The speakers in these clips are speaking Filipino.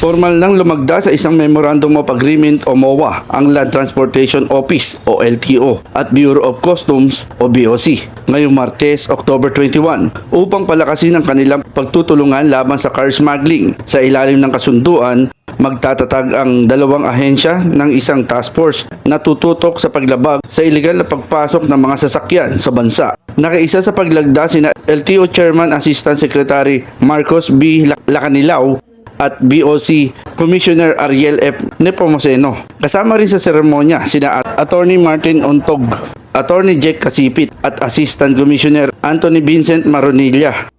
Formal nang lumagda sa isang Memorandum of Agreement o MOA ang Land Transportation Office o LTO at Bureau of Customs o BOC ngayong Martes, October 21 upang palakasin ang kanilang pagtutulungan laban sa car smuggling. Sa ilalim ng kasunduan, magtatatag ang dalawang ahensya ng isang task force na tututok sa paglabag sa iligal na pagpasok ng mga sasakyan sa bansa. Nakaisa sa paglagda sina LTO Chairman Assistant Secretary Marcos B. Lacanilao at BOC Commissioner Ariel F. Nepomuceno. Kasama rin sa seremonya sina At- Attorney Martin Ontog, Attorney Jack Kasipit at Assistant Commissioner Anthony Vincent Maronilla.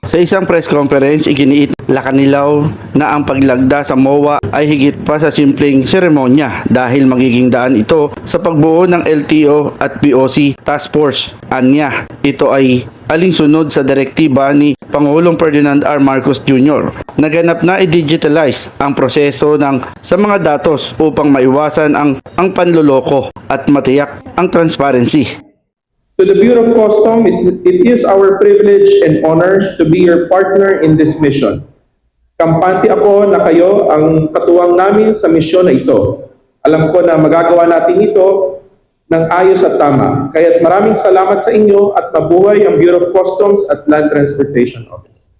Sa isang press conference, iginiit Lakanilaw na ang paglagda sa MOA ay higit pa sa simpleng seremonya dahil magiging daan ito sa pagbuo ng LTO at BOC Task Force. Anya, ito ay alinsunod sa direktiba ni Pangulong Ferdinand R. Marcos Jr. Naganap na i-digitalize ang proseso ng sa mga datos upang maiwasan ang ang panloloko at matiyak ang transparency. To the Bureau of Customs, it is our privilege and honor to be your partner in this mission. Kampante ako na kayo ang katuwang namin sa misyon na ito. Alam ko na magagawa natin ito ng ayos at tama. Kaya't maraming salamat sa inyo at mabuhay ang Bureau of Customs at Land Transportation Office.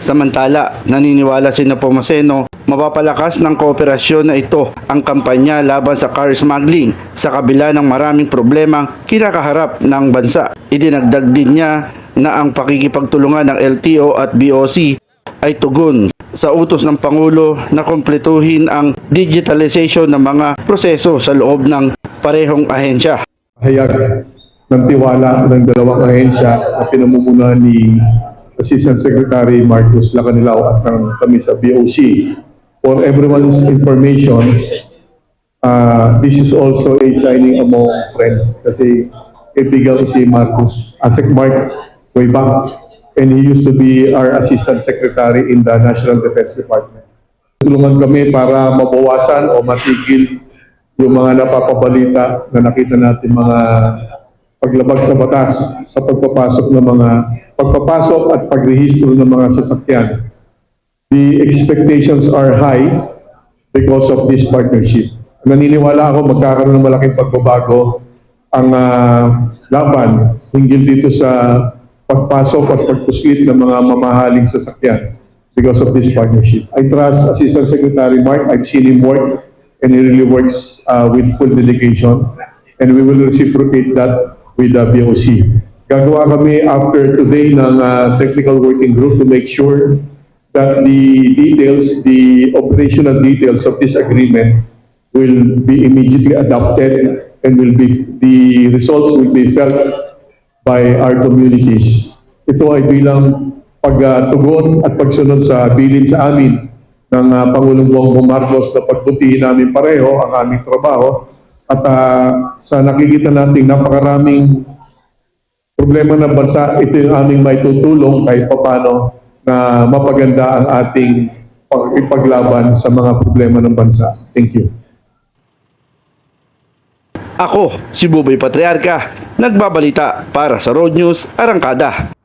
Samantala, naniniwala si Nepomuceno mapapalakas ng kooperasyon na ito ang kampanya laban sa car smuggling sa kabila ng maraming problemang kinakaharap ng bansa. Idinagdag din niya na ang pakikipagtulungan ng LTO at BOC ay tugon sa utos ng Pangulo na kumpletuhin ang digitalization ng mga proseso sa loob ng parehong ahensya. hayag ng tiwala ng dalawang ahensya na pinamumunuan ni Assistant Secretary Marcus Lacanilao at ng kami sa BOC. For everyone's information, uh, this is also a signing among friends kasi kaibigan ko si Marcus Asek Mark way back and he used to be our Assistant Secretary in the National Defense Department. Tulungan kami para mabawasan o matigil yung mga napapabalita na nakita natin mga paglabag sa batas sa pagpapasok ng mga pagpapasok at pagrehistro ng mga sasakyan. The expectations are high because of this partnership. Naniniwala ako magkakaroon ng malaking pagbabago ang ah, laban hinggil dito sa pagpasok at pagpuslit ng mga mamahaling sasakyan because of this partnership. I trust Assistant Secretary Mark. I've seen him work and he really works uh, with full dedication and we will reciprocate that with the BOC. Gagawa kami after today ng uh, technical working group to make sure that the details, the operational details of this agreement will be immediately adopted and will be, the results will be felt by our communities. Ito ay bilang pagtugon at pagsunod sa bilin sa amin ng uh, Pangulong Bongbong Marcos na pagbutihin namin pareho ang aming trabaho at uh, sa nakikita nating napakaraming problema ng bansa, ito yung aming maitutulong kahit papano na mapaganda ang ating pag- ipaglaban sa mga problema ng bansa. Thank you. Ako, si Buboy Patriarca, nagbabalita para sa Road News Arangkada.